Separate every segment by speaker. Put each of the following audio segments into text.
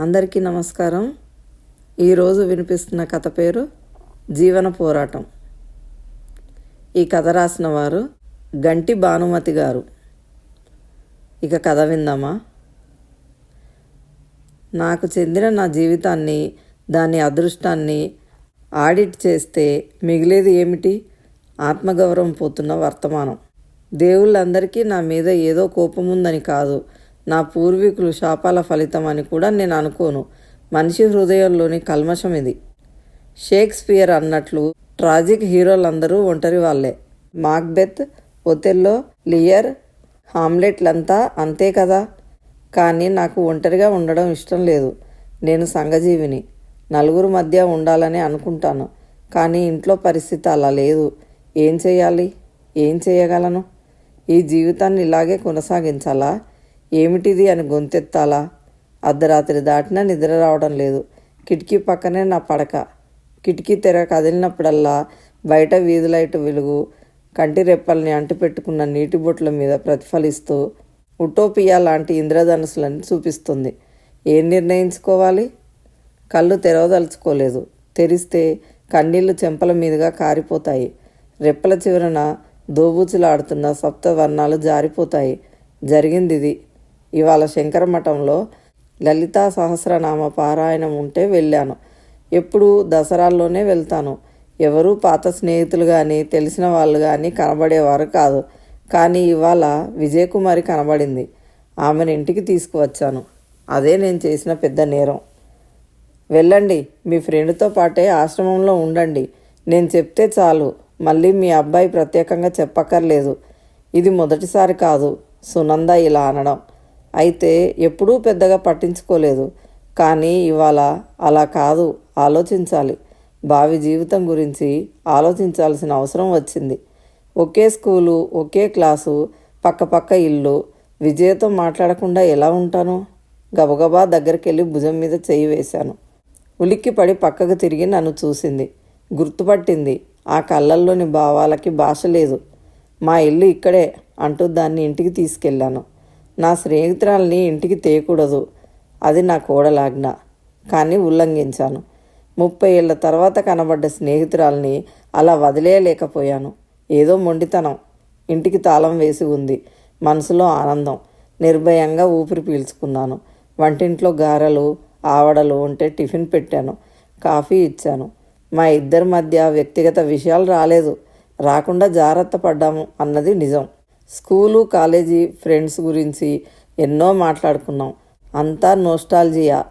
Speaker 1: అందరికీ నమస్కారం. ఈరోజు వినిపిస్తున్న కథ పేరు జీవన పోరాటం. ఈ కథ రాసిన వారు గంటి భానుమతి గారు. ఇక కథ విందామా? నాకు చెందిన నా జీవితాన్ని దాని అదృష్టాన్ని ఆడిట్ చేస్తే మిగిలేది ఏమిటి? ఆత్మగౌరవం పోతున్న వర్తమానం. దేవుళ్ళందరికీ నా మీద ఏదో కోపం ఉందని కాదు. నా పూర్వీకులు శాపాల ఫలితం అని కూడా నేను అనుకోను. మనిషి హృదయంలోని కల్మషం ఇది. షేక్స్పియర్ అన్నట్లు ట్రాజిక్ హీరోలందరూ ఒంటరి వాళ్ళే. మాక్బెత్ ఒతెల్లో లియర్ హామ్లెట్లంతా అంతే కదా? కానీ నాకు ఒంటరిగా ఉండడం ఇష్టం లేదు. నేను సంఘజీవిని. నలుగురు మధ్య ఉండాలని అనుకుంటాను. కానీ ఇంట్లో పరిస్థితి అలా లేదు. ఏం చేయాలి? ఏం చేయగలను? ఈ జీవితాన్ని ఇలాగే కొనసాగించాలా? ఏమిటిది అని గొంతెత్తాలా? అర్ధరాత్రి దాటినా నిద్ర రావడం లేదు. కిటికీ పక్కనే నా పడక. కిటికీ తెర కదిలినప్పుడల్లా బయట వీధి లైట్ వెలుగు కంటి రెప్పల్ని అంటిపెట్టుకున్న నీటి బొట్ల మీద ప్రతిఫలిస్తూ ఉటోపియా లాంటి ఇంద్రధనుసులని చూపిస్తుంది. ఏం నిర్ణయించుకోవాలి? కళ్ళు తెరవదలుచుకోలేదు. తెరిస్తే కన్నీళ్ళు చెంపల మీదుగా కారిపోతాయి. రెప్పల చివరన దోబూచులాడుతున్న సప్త వర్ణాలు జారిపోతాయి. జరిగింది ఇది ఇవాళ శంకర మఠంలో లలితా సహస్రనామ పారాయణం ఉంటే వెళ్ళాను. ఎప్పుడు దసరాల్లోనే వెళ్తాను. ఎవరు పాత స్నేహితులు కానీ తెలిసిన వాళ్ళు కానీ కనబడేవారు కాదు. కానీ ఇవాళ విజయకుమారి కనబడింది. ఆమెను ఇంటికి తీసుకువచ్చాను. అదే నేను చేసిన పెద్ద నేరం. వెళ్ళండి మీ ఫ్రెండ్తో పాటే ఆశ్రమంలో ఉండండి. నేను చెప్తే చాలు. మళ్ళీ మీ అబ్బాయి ప్రత్యేకంగా చెప్పక్కర్లేదు. ఇది మొదటిసారి కాదు. సునంద ఇలా అనడం. అయితే ఎప్పుడూ పెద్దగా పట్టించుకోలేదు. కానీ ఇవాళ అలా కాదు. ఆలోచించాలి. భావి జీవితం గురించి ఆలోచించాల్సిన అవసరం వచ్చింది. ఒకే స్కూలు ఒకే క్లాసు పక్కపక్క ఇల్లు. విజయతో మాట్లాడకుండా ఎలా ఉంటాను? గబగబా దగ్గరికి వెళ్ళి భుజం మీద చేయి వేశాను. ఉలిక్కిపడి పక్కకు తిరిగి నన్ను చూసింది. గుర్తుపట్టింది. ఆ కళ్ళల్లోని భావాలకి భాష లేదు. మా ఇల్లు ఇక్కడే అంటూ దాన్ని ఇంటికి తీసుకెళ్ళాను. నా స్నేహితురాల్ని ఇంటికి తేయకూడదు అది నా కోడలాజ్ఞ. కానీ ఉల్లంఘించాను. ముప్పై ఏళ్ళ తర్వాత కనబడ్డ స్నేహితురాల్ని అలా వదిలేయలేకపోయాను. ఏదో మొండితనం. ఇంటికి తాళం వేసి ఉంది. మనసులో ఆనందం. నిర్భయంగా ఊపిరి పీల్చుకున్నాను. వంటింట్లో గారెలు ఆవడలు ఉంటే టిఫిన్ పెట్టాను. కాఫీ ఇచ్చాను. మా ఇద్దరి మధ్య వ్యక్తిగత విషయాలు రాలేదు. రాకుండా జాగ్రత్త పడ్డాము అన్నది నిజం. స్కూలు కాలేజీ ఫ్రెండ్స్ గురించి ఎన్నో మాట్లాడుకున్నాం. అంతా నోస్టాలజియా.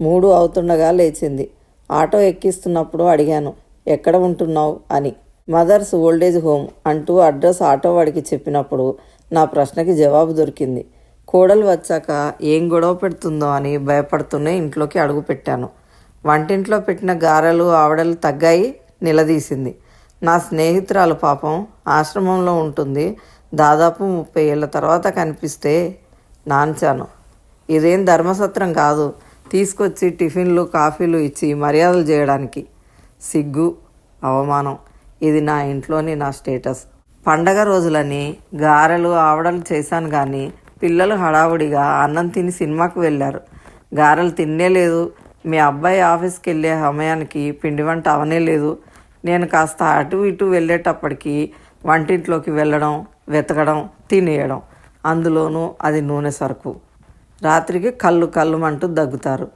Speaker 1: మూడు అవుతుండగా లేచింది. ఆటో ఎక్కిస్తున్నప్పుడు అడిగాను ఎక్కడ ఉంటున్నావు? అని. మదర్స్ ఓల్డేజ్ హోమ్ అంటూ అడ్రస్ ఆటో వాడికి చెప్పినప్పుడు నా ప్రశ్నకి జవాబు దొరికింది. కోడలు వచ్చాక ఏం గొడవ పెడుతుందో అని భయపడుతూనే ఇంట్లోకి అడుగు పెట్టాను. వంటింట్లో పెట్టిన గారెలు ఆవడలు తగ్గాయి నిలదీసింది. నా స్నేహితురాలు పాపం ఆశ్రమంలో ఉంటుంది. దాదాపు ముప్పై ఏళ్ళ తర్వాత కనిపిస్తే నాంచాను ఇదేం ధర్మసత్రం కాదు. తీసుకొచ్చి టిఫిన్లు కాఫీలు ఇచ్చి మర్యాదలు చేయడానికి. సిగ్గు అవమానం. ఇది నా ఇంట్లోని నా స్టేటస్. పండగ రోజులని గారెలు ఆవడలు చేశాను కానీ పిల్లలు హడావుడిగా అన్నం తిని సినిమాకు వెళ్ళారు. గారెలు తిన్నే లేదు. మీ అబ్బాయి ఆఫీస్కి వెళ్ళే సమయానికి పిండి వంట అవనే లేదు. నేను కాస్త అటు ఇటు వెళ్ళేటప్పటికి వంటింట్లోకి వెళ్ళడం వెతకడం తినేయడం. అందులోనూ అది నూనె సరుకు. రాత్రికి కళ్ళు కళ్ళుమంటూ దగ్గుతారు.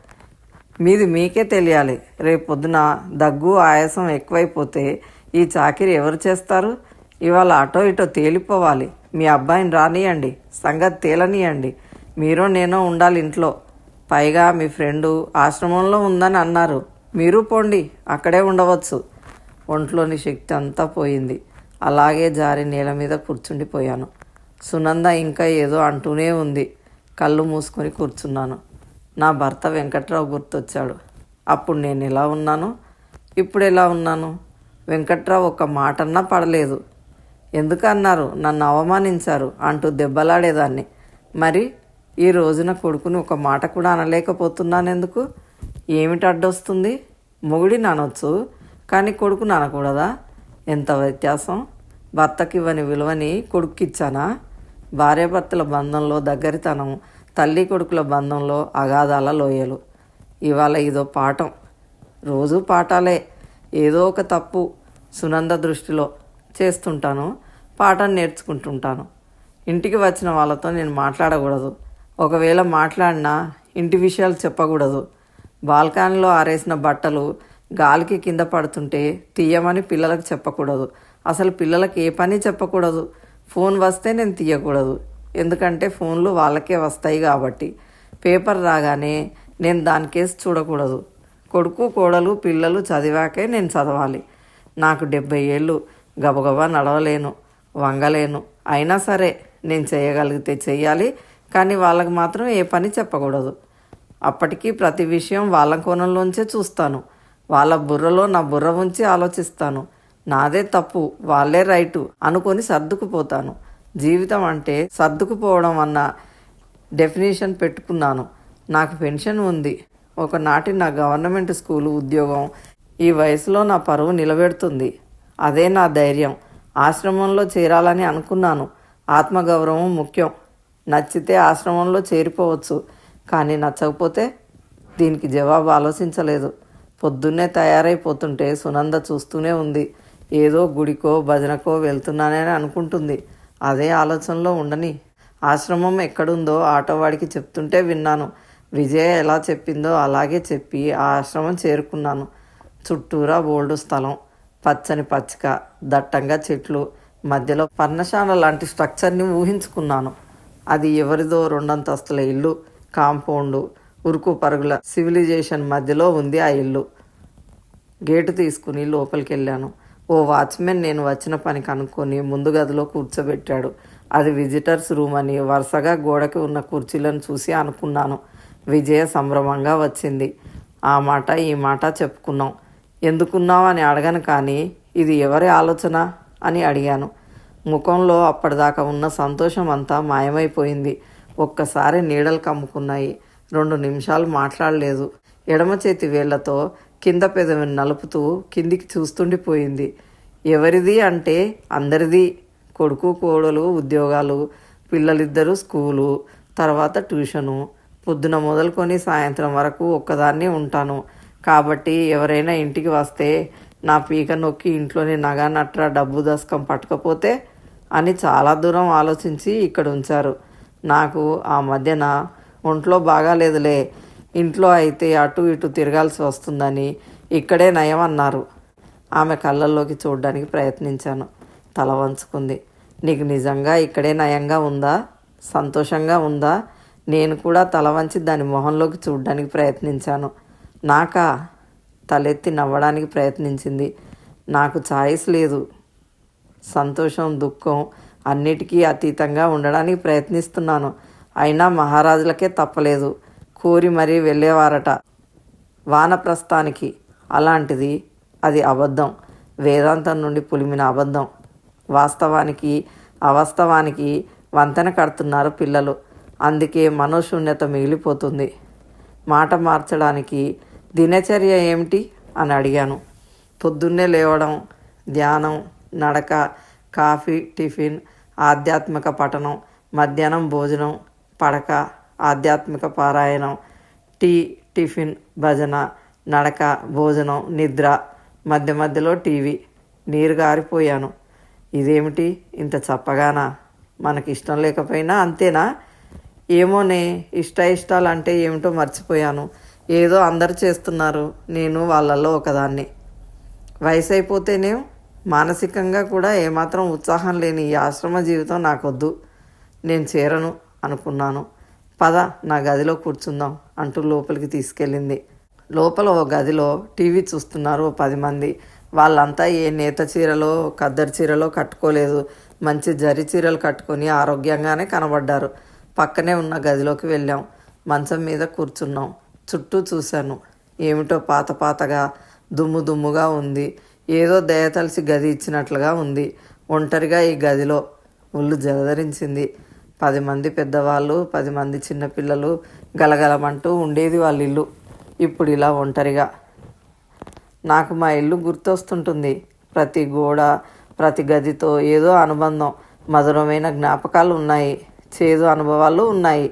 Speaker 1: మీది మీకే తెలియాలి. రేపు పొద్దున దగ్గు ఆయాసం ఎక్కువైపోతే ఈ చాకిరి ఎవరు చేస్తారు? ఇవాళ అటో ఇటో తేలిపోవాలి. మీ అబ్బాయిని రానియండి. సంగతి తేలనియండి. మీరు నేనో ఉండాలి ఇంట్లో. పైగా మీ ఫ్రెండు ఆశ్రమంలో ఉందని అన్నారు. మీరు పోండి. అక్కడే ఉండవచ్చు. ఒంట్లోని శక్తి అంతా పోయింది. అలాగే జారి నేల మీద కూర్చుండిపోయాను. సునంద ఇంకా ఏదో అంటూనే ఉంది. కళ్ళు మూసుకొని కూర్చున్నాను. నా భర్త వెంకట్రావు గుర్తొచ్చాడు. అప్పుడు నేను ఎలా ఉన్నాను? ఇప్పుడు ఎలా ఉన్నాను? వెంకట్రావు ఒక మాటన్నా పడలేదు. ఎందుకన్నారు? నన్ను అవమానించారు అంటూ దెబ్బలాడేదాన్ని. మరి ఈ రోజున కొడుకుని ఒక మాట కూడా అనలేకపోతున్నాను ఎందుకు ఏమిటి అడ్డొస్తుంది? మొగుడిని అనొచ్చు కానీ కొడుకుని అనకూడదా? ఎంత వ్యత్యాసం? భర్తకి ఇవ్వని విలువని కొడుక్కిచ్చానా? భార్యాభర్తల బంధంలో దగ్గరితనం తల్లి కొడుకుల బంధంలో అగాధాల లోయలు. ఇవాళ ఇదో పాఠం. రోజు పాఠాలే. ఏదో ఒక తప్పు సునంద దృష్టిలో చేస్తుంటాను పాఠం నేర్చుకుంటుంటాను. ఇంటికి వచ్చిన వాళ్ళతో నేను మాట్లాడకూడదు. ఒకవేళ మాట్లాడినా ఇంటి విషయాలు చెప్పకూడదు. బాల్కానీలో ఆరేసిన బట్టలు గాలికి కింద పడుతుంటే తీయమని పిల్లలకు చెప్పకూడదు. అసలు పిల్లలకు ఏ పని చెప్పకూడదు? ఫోన్ వస్తే నేను తీయకూడదు. ఎందుకంటే ఫోన్లు వాళ్ళకే వస్తాయి కాబట్టి. పేపర్ రాగానే నేను దానికేసి చూడకూడదు. కొడుకు కోడలు పిల్లలు చదివాకే నేను చదవాలి. నాకు డెబ్బై ఏళ్ళు. గబగబా నడవలేను. వంగలేను. అయినా సరే నేను చేయగలిగితే చెయ్యాలి. కానీ వాళ్ళకి మాత్రం ఏ పని చెప్పకూడదు. అప్పటికీ ప్రతి విషయం వాళ్ళ కోణంలోంచే చూస్తాను. వాళ్ళ బుర్రలో నా బుర్ర ఉంచి ఆలోచిస్తాను. నాదే తప్పు వాళ్ళే రైటు అనుకొని సర్దుకుపోతాను. జీవితం అంటే సర్దుకుపోవడం అన్న డెఫినేషన్ పెట్టుకున్నాను. నాకు పెన్షన్ ఉంది. ఒకనాటి నా గవర్నమెంట్ స్కూలు ఉద్యోగం ఈ వయసులో నా పరువు నిలబెడుతుంది. అదే నా ధైర్యం. ఆశ్రమంలో చేరాలని అనుకున్నాను. ఆత్మగౌరవం ముఖ్యం. నచ్చితే ఆశ్రమంలో చేరిపోవచ్చు. కానీ నచ్చకపోతే దీనికి జవాబు ఆలోచించలేదు. పొద్దున్నే తయారైపోతుంటే సునంద చూస్తూనే ఉంది. ఏదో గుడికో భజనకో వెళ్తున్నానని అనుకుంటుంది. అదే ఆలోచనలో ఉండని. ఆశ్రమం ఎక్కడుందో ఆటోవాడికి చెప్తుంటే విన్నాను. విజయ ఎలా చెప్పిందో అలాగే చెప్పి ఆ ఆశ్రమం చేరుకున్నాను. చుట్టూరా బోల్డు స్థలం పచ్చని పచ్చిక దట్టంగా చెట్లు మధ్యలో పర్ణశాల లాంటి స్ట్రక్చర్ని ఊహించుకున్నాను. అది ఎవరిదో రెండంతస్తుల ఇల్లు కాంపౌండు ఉరుకు పరుగుల సివిలైజేషన్ మధ్యలో ఉంది ఆ ఇల్లు. గేటు తీసుకుని లోపలికి వెళ్ళాను ఓ వాచ్మెన్ నేను వచ్చిన పని కనుక్కొని ముందు గదిలో కూర్చోబెట్టాడు. అది విజిటర్స్ రూమ్ అని వరుసగా గోడకి ఉన్న కుర్చీలను చూసి అనుకున్నాను. విజయ సంభ్రమంగా వచ్చింది. ఆ మాట ఈ మాట చెప్పుకున్నాం. ఎందుకున్నావు అని అడగను కానీ ఇది ఎవరి ఆలోచన అని అడిగాను. ముఖంలో అప్పటిదాకా ఉన్న సంతోషం అంతా మాయమైపోయింది. ఒక్కసారి నీడలు కమ్ముకున్నాయి. రెండు నిమిషాలు మాట్లాడలేదు. ఎడమ చేతి వేళ్ళతో కింద పెదవిని నలుపుతూ కిందికి చూస్తుండిపోయింది. ఎవరిది అంటే అందరిది. కొడుకు కోడలు ఉద్యోగాలు పిల్లలిద్దరూ స్కూలు తర్వాత ట్యూషను. పొద్దున మొదలుకొని సాయంత్రం వరకు ఒక్కదాన్నే ఉంటాను. కాబట్టి ఎవరైనా ఇంటికి వస్తే నా పీక నొక్కి ఇంట్లోని నగ నట్ర డబ్బు దశకం పట్టకపోతే అని చాలా దూరం ఆలోచించి ఇక్కడ ఉంచారు. నాకు ఆ మధ్యన ఒంట్లో బాగాలేదులే ఇంట్లో అయితే అటు ఇటు తిరగాల్సి వస్తుందని ఇక్కడే నయం అన్నారు. ఆమె కళ్ళల్లోకి చూడడానికి ప్రయత్నించాను. తల వంచుకుంది. నీకు నిజంగా ఇక్కడే నయంగా ఉందా? సంతోషంగా ఉందా? నేను కూడా తల వంచి దాని మొహంలోకి చూడడానికి ప్రయత్నించాను. నాకా? తలెత్తి నవ్వడానికి ప్రయత్నించింది. నాకు ఛాయిస్ లేదు. సంతోషం దుఃఖం అన్నిటికీ అతీతంగా ఉండడానికి ప్రయత్నిస్తున్నాను. అయినా మహారాజులకే తప్పలేదు. కోరి మరీ వెళ్ళేవారట. వానప్రస్థానికి అలాంటిది అది అబద్ధం. వేదాంతం నుండి పులిమిన అబద్ధం. వాస్తవానికి అవాస్తవానికి వంతెన కడుతున్నారు పిల్లలు. అందుకే మనోశూన్యత మిగిలిపోతుంది. మాట మార్చడానికి దినచర్య ఏమిటి? అని అడిగాను. పొద్దున్నే లేవడం ధ్యానం నడక కాఫీ టిఫిన్ ఆధ్యాత్మిక పఠనం మధ్యాహ్నం భోజనం పడక ఆధ్యాత్మిక పారాయణం టీ టిఫిన్ భజన నడక భోజనం నిద్ర మధ్య మధ్యలో టీవీ నీరు గారిపోయాను. ఇదేమిటి? ఇంత చప్పగానా? మనకి ఇష్టం లేకపోయినా అంతేనా? ఏమోనే ఇష్ట ఇష్టాలు అంటే ఏమిటో మర్చిపోయాను. ఏదో అందరు చేస్తున్నారు నేను వాళ్ళల్లో ఒకదాన్ని. వయసు అయిపోతేనే మానసికంగా కూడా ఏమాత్రం ఉత్సాహం లేని ఈ ఆశ్రమ జీవితం నాకొద్దు. నేను చేరను. అనుకున్నాను. పద నా గదిలో కూర్చుందాం అంటూ లోపలికి తీసుకెళ్ళింది. లోపల ఓ గదిలో టీవీ చూస్తున్నారు ఓ పది మంది. వాళ్ళంతా ఏ నేత చీరలో కద్దరి చీరలో కట్టుకోలేదు. మంచి జరి చీరలు కట్టుకొని ఆరోగ్యంగానే కనబడ్డారు. పక్కనే ఉన్న గదిలోకి వెళ్ళాం. మంచం మీద కూర్చున్నాం. చుట్టూ చూశాను. ఏమిటో పాత పాతగా దుమ్ము దుమ్ముగా ఉంది. ఏదో దయతలిసి గది ఇచ్చినట్లుగా ఉంది. ఒంటరిగా ఈ గదిలో ఒళ్ళు జలధరించింది. పది మంది పెద్దవాళ్ళు పది మంది చిన్నపిల్లలు గలగలమంటూ ఉండేది వాళ్ళ ఇల్లు. ఇప్పుడు ఇలా ఒంటరిగా. నాకు మా ఇల్లు గుర్తొస్తుంటుంది. ప్రతి గోడ ప్రతి గదితో ఏదో అనుబంధం మధురమైన జ్ఞాపకాలు ఉన్నాయి. చేదు అనుభవాలు ఉన్నాయి.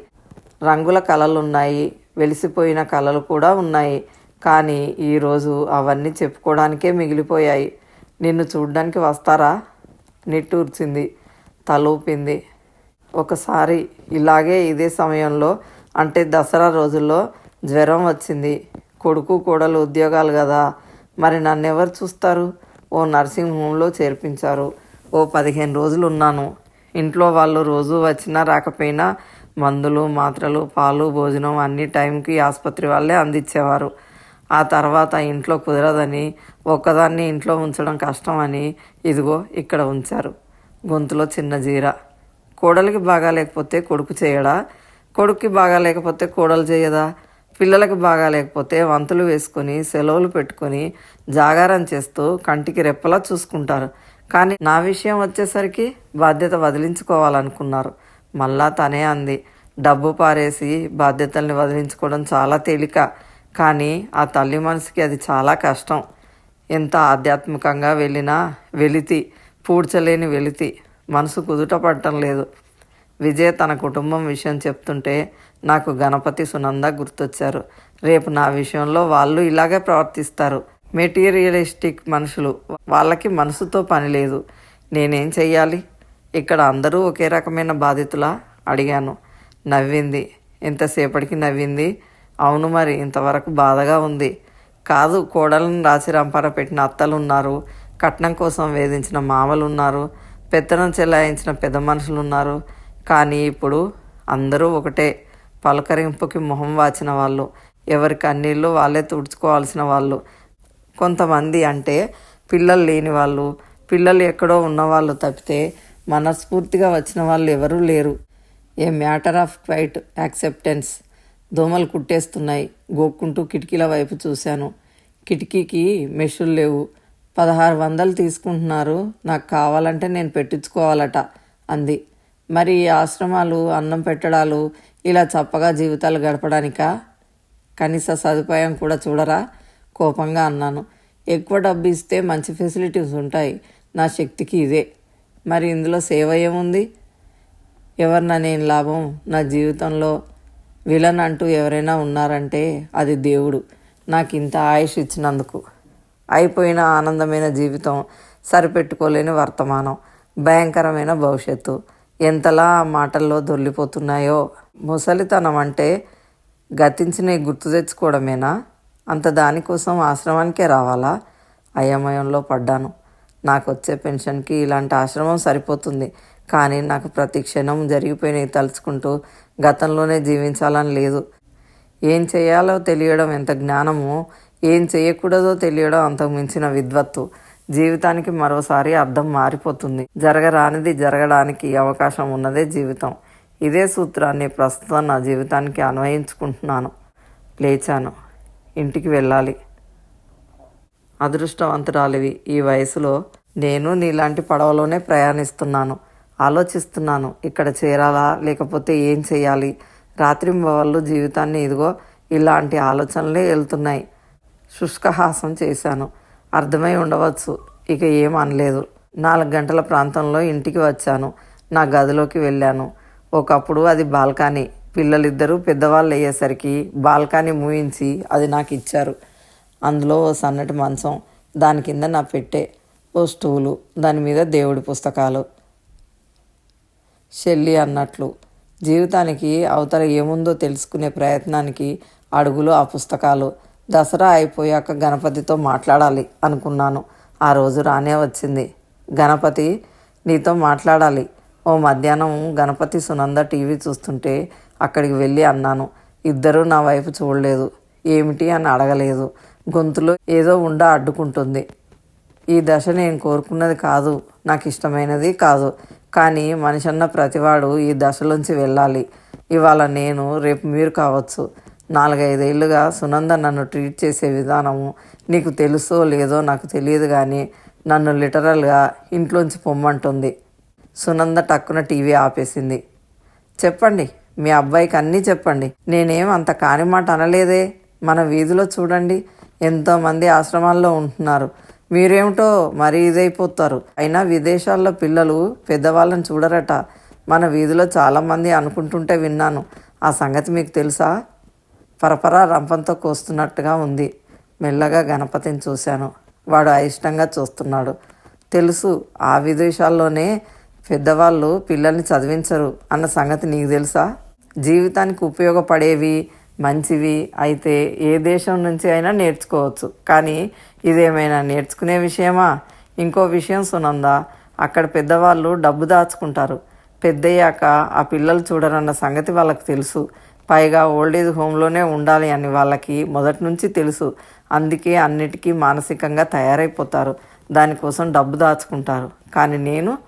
Speaker 1: రంగుల కళలు ఉన్నాయి వెలిసిపోయిన కళలు కూడా ఉన్నాయి. కానీ ఈరోజు అవన్నీ చెప్పుకోవడానికే మిగిలిపోయాయి. నిన్ను చూడ్డానికి వస్తారా? నిట్టూర్చింది. తలూపింది. ఒకసారి ఇలాగే ఇదే సమయంలో అంటే దసరా రోజుల్లో జ్వరం వచ్చింది. కొడుకు కోడలు ఉద్యోగాలు కదా. మరి నన్ను ఎవరు చూస్తారు? ఓ నర్సింగ్ హోమ్లో చేర్పించారు. ఓ పదిహేను రోజులు ఉన్నాను. ఇంట్లో వాళ్ళు రోజు వచ్చినా రాకపోయినా మందులు మాత్రలు పాలు భోజనం అన్ని టైంకి ఆసుపత్రి వాళ్ళే అందించేవారు. ఆ తర్వాత ఇంట్లో కుదరదని ఒక్కదాన్ని ఇంట్లో ఉంచడం కష్టమని ఇదిగో ఇక్కడ ఉంచారు. గొంతులో చిన్న జీర. కోడలికి బాగా లేకపోతే కొడుకు చేయడా? కొడుక్కి బాగా లేకపోతే కోడలు చేయదా? పిల్లలకి బాగా లేకపోతే వంతులు వేసుకొని సెలవులు పెట్టుకొని జాగారం చేస్తూ కంటికి రెప్పలా చూసుకుంటారు. కానీ నా విషయం వచ్చేసరికి బాధ్యత వదిలించుకోవాలనుకున్నారు. మళ్ళా తనే అంది. డబ్బు పారేసి బాధ్యతల్ని వదిలించుకోవడం చాలా తేలిక. కానీ ఆ తల్లి మనసుకి అది చాలా కష్టం. ఎంత ఆధ్యాత్మికంగా వెళ్ళినా వెలితి పూడ్చలేని వెలితి. మనసు కుదుట పడటం లేదు. విజయ్ తన కుటుంబం విషయం చెప్తుంటే నాకు గణపతి సునంద గుర్తొచ్చారు. రేపు నా విషయంలో వాళ్ళు ఇలాగే ప్రవర్తిస్తారు. మెటీరియలిస్టిక్ మనుషులు. వాళ్ళకి మనసుతో పని లేదు. నేనేం చెయ్యాలి? ఇక్కడ అందరూ ఒకే రకమైన బాధితులా? అడిగాను. నవ్వింది. ఇంతసేపటికి నవ్వింది. అవును మరి ఇంతవరకు బాధగా ఉంది. కాదు కోడలను రాసి రంపార పెట్టిన అత్తలు ఉన్నారు కట్నం కోసం వేధించిన మామలు ఉన్నారు పెత్తనం చెలాయించిన పెద్ద మనుషులు ఉన్నారు. కానీ ఇప్పుడు అందరూ ఒకటే. పలకరింపుకి మొహం వాచిన వాళ్ళు. ఎవరి కన్నీళ్ళు వాళ్ళే తుడుచుకోవాల్సిన వాళ్ళు. కొంతమంది అంటే పిల్లలు లేని వాళ్ళు. పిల్లలు ఎక్కడో ఉన్నవాళ్ళు తప్పితే మనస్ఫూర్తిగా వచ్చిన వాళ్ళు ఎవరూ లేరు. A matter of quiet acceptance. దోమలు కుట్టేస్తున్నాయి. గోక్కుంటూ కిటికీల వైపు చూశాను. కిటికీకి మెషులు లేవు. పదహారు వందలు తీసుకుంటున్నారు. నాకు కావాలంటే నేను పెట్టించుకోవాలట అంది. మరి ఈ ఆశ్రమాలు అన్నం పెట్టడాలు ఇలా చప్పగా జీవితాలు గడపడానికా? కనీస సదుపాయం కూడా చూడరా? కోపంగా అన్నాను. ఎక్కువ డబ్బు ఇస్తే మంచి ఫెసిలిటీస్ ఉంటాయి. నా శక్తికి ఇదే. మరి ఇందులో సేవ ఏముంది? ఎవరిన నేను లాభం నా జీవితంలో విలన్ అంటూ ఎవరైనా ఉన్నారంటే అది దేవుడు. నాకు ఇంత ఆయుష్ ఇచ్చినందుకు. అయిపోయిన ఆనందమైన జీవితం సరిపెట్టుకోలేని వర్తమానం భయంకరమైన భవిష్యత్తు. ఎంతలా ఆ మాటల్లో దొల్లిపోతున్నాయో ముసలితనం అంటే గతించిన గుర్తు తెచ్చుకోవడమేనా? అంత దానికోసం ఆశ్రమానికే రావాలా? అయోమయంలో పడ్డాను. నాకు వచ్చే పెన్షన్కి ఇలాంటి ఆశ్రమం సరిపోతుంది. కానీ నాకు ప్రతి క్షణం జరిగిపోయినవి తలుచుకుంటూ గతంలోనే జీవించాలని లేదు. ఏం చేయాలో తెలియడం ఎంత జ్ఞానమో ఏం చేయకూడదో తెలియడం అంతకు మించిన విద్వత్తు. జీవితానికి మరోసారి అర్థం మారిపోతుంది. జరగరానిది జరగడానికి అవకాశం ఉన్నదే జీవితం. ఇదే సూత్రాన్ని ప్రస్తుతం నా జీవితానికి అన్వయించుకుంటున్నాను. లేచాను. ఇంటికి వెళ్ళాలి. అదృష్టవంతురాలివి. ఈ వయసులో నేను నీలాంటి పడవలోనే ప్రయాణిస్తున్నాను. ఆలోచిస్తున్నాను. ఇక్కడ చేరాలా? లేకపోతే ఏం చేయాలి? రాత్రింబవళ్ళు వాళ్ళు జీవితాన్ని ఇదిగో ఇలాంటి ఆలోచనలే వెళ్తున్నాయి శుష్కహాసం చేశాను. అర్థమై ఉండవచ్చు. ఇక ఏం అనలేదు. నాలుగు గంటల ప్రాంతంలో ఇంటికి వచ్చాను. నా గదిలోకి వెళ్ళాను. ఒకప్పుడు అది బాల్కనీ. పిల్లలిద్దరూ పెద్దవాళ్ళు అయ్యేసరికి బాల్కనీ మూయించి అది నాకు ఇచ్చారు. అందులో ఓ సన్నటి మంచం దాని కింద నా పెట్టే ఓ స్టూలు దాని మీద దేవుడి పుస్తకాలు. షెల్లి అన్నట్లు. జీవితానికి అవతల ఏముందో తెలుసుకునే ప్రయత్నానికి అడుగులు ఆ పుస్తకాలు. దసరా అయిపోయాక గణపతితో మాట్లాడాలి అనుకున్నాను. ఆ రోజు రానే వచ్చింది. గణపతి నీతో మాట్లాడాలి. ఓ మధ్యాహ్నం గణపతి సునంద టీవీ చూస్తుంటే అక్కడికి వెళ్ళి అన్నాను. ఇద్దరూ నా వైపు చూడలేదు. ఏమిటి అని అడగలేదు. గొంతులో ఏదో ఉండ అడ్డుకుంటుంది. ఈ దశ నేను కోరుకున్నది కాదు. నాకు ఇష్టమైనది కాదు. కానీ మనిషి అన్న ప్రతివాడు ఈ దశలోంచి వెళ్ళాలి. ఇవాళ నేను రేపు మీరు కావచ్చు. నాలుగైదేళ్ళుగా సునంద నన్ను ట్రీట్ చేసే విధానము నీకు తెలుసో లేదో నాకు తెలియదు కానీ నన్ను లిటరల్గా ఇంట్లోంచి పొమ్మంటుంది. సునంద టక్కున టీవీ ఆపేసింది. చెప్పండి మీ అబ్బాయికి అన్నీ చెప్పండి. నేనేం అంత కాని మాట అనలేదే? మన వీధిలో చూడండి ఎంతోమంది ఆశ్రమాల్లో ఉంటున్నారు. మీరేమిటో మరీ ఇదైపోతారు. అయినా విదేశాల్లో పిల్లలు పెద్దవాళ్ళని చూడరట. మన వీధిలో చాలామంది అనుకుంటుంటే విన్నాను. ఆ సంగతి మీకు తెలుసా? పరపరా రంపంతో కోస్తున్నట్టుగా ఉంది. మెల్లగా గణపతిని చూశాను. వాడు అయిష్టంగా చూస్తున్నాడు. తెలుసు ఆ విదేశాల్లోనే పెద్దవాళ్ళు పిల్లల్ని చదివించరు అన్న సంగతి నీకు తెలుసా? జీవితానికి ఉపయోగపడేవి మంచివి అయితే ఏ దేశం నుంచి అయినా నేర్చుకోవచ్చు. కానీ ఇదేమైనా నేర్చుకునే విషయమా? ఇంకో విషయం సునందా అక్కడ పెద్దవాళ్ళు డబ్బు దాచుకుంటారు. పెద్దయ్యాక ఆ పిల్లలు చూడరన్న సంగతి వాళ్ళకి తెలుసు. పైగా ఓల్డేజ్ హోమ్లోనే ఉండాలి అని వాళ్ళకి మొదటి నుంచి తెలుసు. అందుకే అన్నిటికీ మానసికంగా తయారైపోతారు. దానికోసం డబ్బు దాచుకుంటారు. కానీ నేను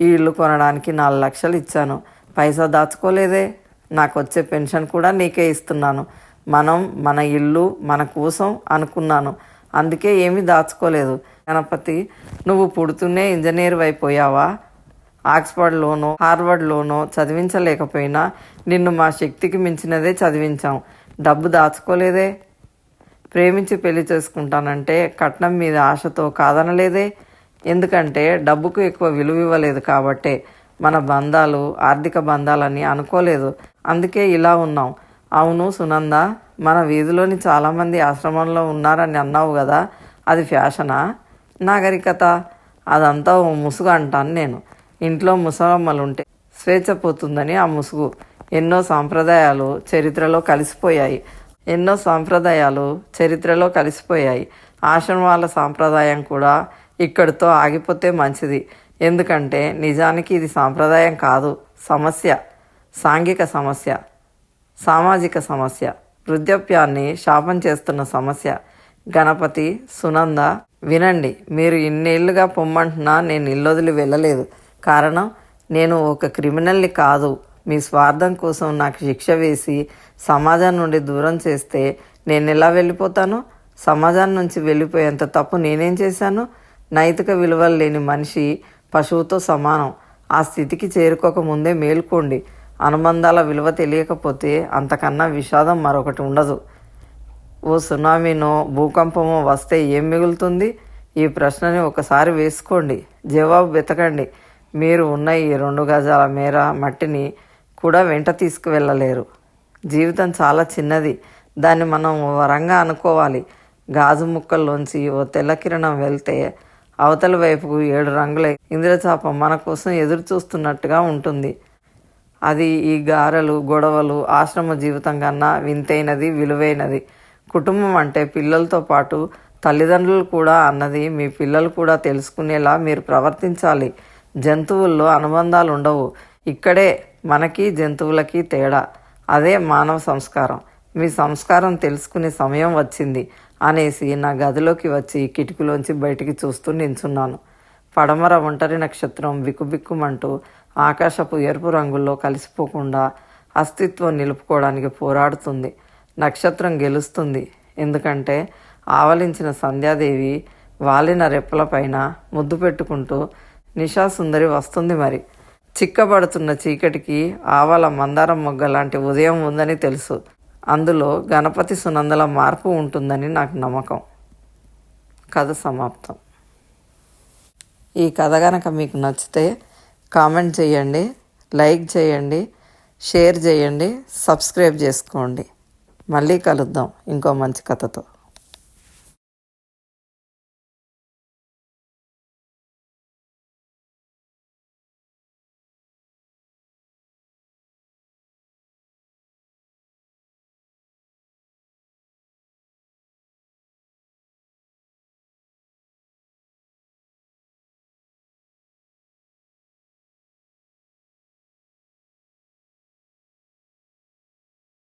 Speaker 1: ఈ ఇల్లు కొనడానికి నాలుగు లక్షలు ఇచ్చాను. పైసా దాచుకోలేదే. నాకు వచ్చే పెన్షన్ కూడా నీకే ఇస్తున్నాను. మనం మన ఇల్లు మన కోసం అనుకున్నాను. అందుకే ఏమీ దాచుకోలేదు. గణపతి నువ్వు పుడుతూనే ఇంజనీర్ అయిపోయావా? ఆక్స్ఫర్డ్లోనో హార్వర్డ్లోనో చదివించలేకపోయినా నిన్ను మా శక్తికి మించినదే చదివించాం. డబ్బు దాచుకోలేదే. ప్రేమించి పెళ్ళి చేసుకుంటానంటే కట్నం మీద ఆశతో కాదనలేదే. ఎందుకంటే డబ్బుకు ఎక్కువ విలువ ఇవ్వలేదు కాబట్టే మన బంధాలు ఆర్థిక బంధాలని అనుకోలేదు. అందుకే ఇలా ఉన్నాం. అవును సునంద మన వీధిలోని చాలామంది ఆశ్రమంలో ఉన్నారని అన్నావు కదా అది ఫ్యాషనా? నాగరికత? అదంతా ఓ ముసుగు అంటాను నేను. ఇంట్లో ముసలమ్మలు ఉంటే స్వేచ్ఛ పోతుందని ఆ ముసుగు. ఎన్నో సాంప్రదాయాలు చరిత్రలో కలిసిపోయాయి. ఎన్నో సాంప్రదాయాలు చరిత్రలో కలిసిపోయాయి. ఆశ్రమాల సాంప్రదాయం కూడా ఇక్కడితో ఆగిపోతే మంచిది. ఎందుకంటే నిజానికి ఇది సాంప్రదాయం కాదు. సమస్య. సాంఘిక సమస్య. సామాజిక సమస్య. వృద్ధాప్యాన్ని శాపం చేస్తున్న సమస్య. గణపతి సునంద వినండి. మీరు ఇన్నేళ్ళుగా పొమ్మంటున్నా నేను ఇల్లొదిలి వెళ్ళలేదు. కారణం నేను ఒక క్రిమినల్ని కాదు. మీ స్వార్థం కోసం నాకు శిక్ష వేసి సమాజం నుండి దూరం చేస్తే నేను ఎలా వెళ్ళిపోతాను? సమాజం నుంచి వెళ్ళిపోయేంత తప్పు నేనేం చేశాను? నైతిక విలువలు లేని మనిషి పశువుతో సమానం. ఆ స్థితికి చేరుకోకముందే మేల్కోండి. అనుబంధాల విలువ తెలియకపోతే అంతకన్నా విషాదం మరొకటి ఉండదు. ఓ సునామీనో భూకంపమో వస్తే ఏం మిగులుతుంది? ఈ ప్రశ్నని ఒకసారి వేసుకోండి. జవాబు వెతకండి. మీరు ఉన్న ఈ రెండు గజాల మేర మట్టిని కూడా వెంట తీసుకువెళ్ళలేరు. జీవితం చాలా చిన్నది. దాన్ని మనం వరంగా అనుకోవాలి. గాజు ముక్కల్లోంచి ఓ తెల్ల కిరణం వెళ్తే అవతల వైపుకు ఏడు రంగుల ఇంద్రచాప మన కోసం ఎదురు చూస్తున్నట్టుగా ఉంటుంది. అది ఈ గారెలు గొడవలు ఆశ్రమ జీవితం కన్నా వింతైనది విలువైనది. కుటుంబం అంటే పిల్లలతో పాటు తల్లిదండ్రులు కూడా అన్నది మీ పిల్లలు కూడా తెలుసుకునేలా మీరు ప్రవర్తించాలి. జంతువుల్లో అనుబంధాలు ఉండవు ఇక్కడే మనకి జంతువులకి తేడా. అదే మానవ సంస్కారం. మీ సంస్కారం తెలుసుకునే సమయం వచ్చింది అనేసి నా గదిలోకి వచ్చి కిటికీలోంచి బయటికి చూస్తూ నించున్నాను. పడమర ఒంటరి నక్షత్రం బిక్కుబిక్కుమంటూ ఆకాశపు ఎరుపు రంగుల్లో కలిసిపోకుండా అస్తిత్వం నిలుపుకోవడానికి పోరాడుతుంది. నక్షత్రం గెలుస్తుంది. ఎందుకంటే ఆవలించిన సంధ్యాదేవి వాలిన రెప్పలపైన ముద్దు పెట్టుకుంటూ నిషాసుందరి వస్తుంది మరి. చిక్కబడుతున్న చీకటికి ఆవల మందారం మొగ్గ లాంటి ఉదయం ఉందని తెలుసు. అందులో గణపతి సునందల మార్పు ఉంటుందని నాకు నమ్మకం. కథ సమాప్తం. ఈ కథ కనుక మీకు నచ్చితే కామెంట్ చేయండి లైక్ చేయండి షేర్ చేయండి సబ్స్క్రైబ్ చేసుకోండి. మళ్ళీ కలుద్దాం ఇంకో మంచి కథతో.